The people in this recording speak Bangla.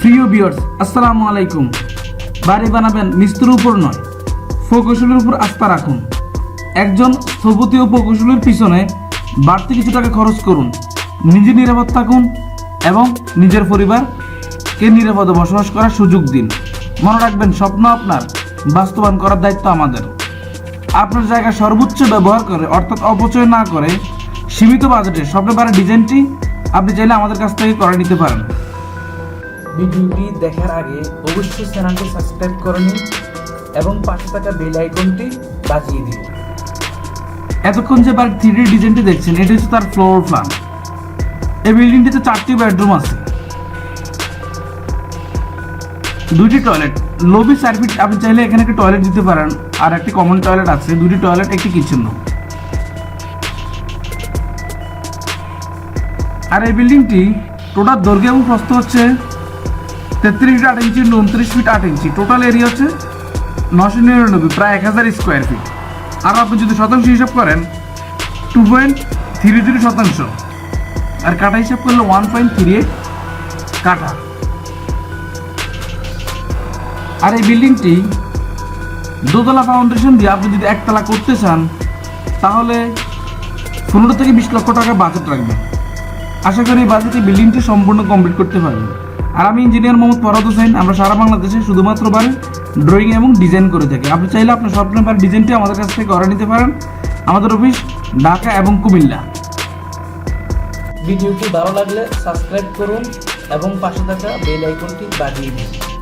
প্রিয় বিয়ার্স আসসালামু আলাইকুম। বাড়ি বানাবেন মিস্ত্রির উপর নয়, প্রকৌশলের উপর আস্থা রাখুন। একজন স্থপতি ও প্রকৌশলের পিছনে বাড়তি কিছু টাকা খরচ করুন, নিজে নিরাপদ থাকুন এবং নিজের পরিবারকে নিরাপদে বসবাস করার সুযোগ দিন। মনে রাখবেন, স্বপ্ন আপনার, বাস্তবায়ন করার দায়িত্ব আমাদের। আপনার জায়গা সর্বোচ্চ ব্যবহার করে, অর্থাৎ অপচয় না করে, সীমিত বাজেটে স্বপ্নে পারে ডিজাইনটি আপনি চাইলে আমাদের কাছ থেকে করে নিতে পারেন। ভিডিওটি দেখার আগে অবশ্যই চ্যানেলটি সাবস্ক্রাইব করে নিন এবং পাশে থাকা বেল আইকনটি বাজিয়ে দিন। এতক্ষণ যে বাড়ির থ্রি ডিজাইনটি দেখছেন, এটি হচ্ছে তার ফ্লোর প্ল্যান এই বিল্ডিংটিতে চারটি বেডরুম আছে। দুইটি টয়লেট লবি সার্ভিস আপনি চাইলে এখানে একটি টয়লেট দিতে পারেন, আর একটি কমন টয়লেট আছে। দুটি টয়লেট একটি কিচেন রুম আর এই বিল্ডিংটি টোটাল দৈর্ঘ্য এবং প্রস্থ হচ্ছে তেত্রিশ ফিট আট ইঞ্চি, উনত্রিশ ফিট আট ইঞ্চি। টোটাল এরিয়া হচ্ছে নশো নিরানব্বই, প্রায় এক হাজার স্কোয়ার ফিট আর আপনি যদি শতাংশ হিসাব করেন টু পয়েন্ট থ্রি থ্রি শতাংশ। আর কাটা হিসাব করলে ওয়ান পয়েন্ট থ্রি এইট কাঠা আর এই বিল্ডিংটি দোতলা ফাউন্ডেশন দিয়ে আপনি যদি একতলা করতে চান, তাহলে পনেরো থেকে বিশ লক্ষ টাকা বাজেট রাখবেন। আশা করি এই বাজেটে বিল্ডিংটি সম্পূর্ণ কমপ্লিট করতে পারবেন। আর আমি ইঞ্জিনিয়ার মোহাম্মদ ফরাদ হোসেন, আমরা সারা বাংলাদেশে শুধুমাত্র বারে ড্রয়িং এবং ডিজাইন করে থাকি। আপনি চাইলে আপনার স্বপ্নের বার ডিজাইনটি আমাদের কাছ থেকে করে নিতে পারেন। আমাদের অফিস ঢাকা এবং কুমিল্লা। ভিডিওটি ভালো লাগলে সাবস্ক্রাইব করুন এবং পাশে থাকা বেল আইকনটি বাজিয়ে দিন।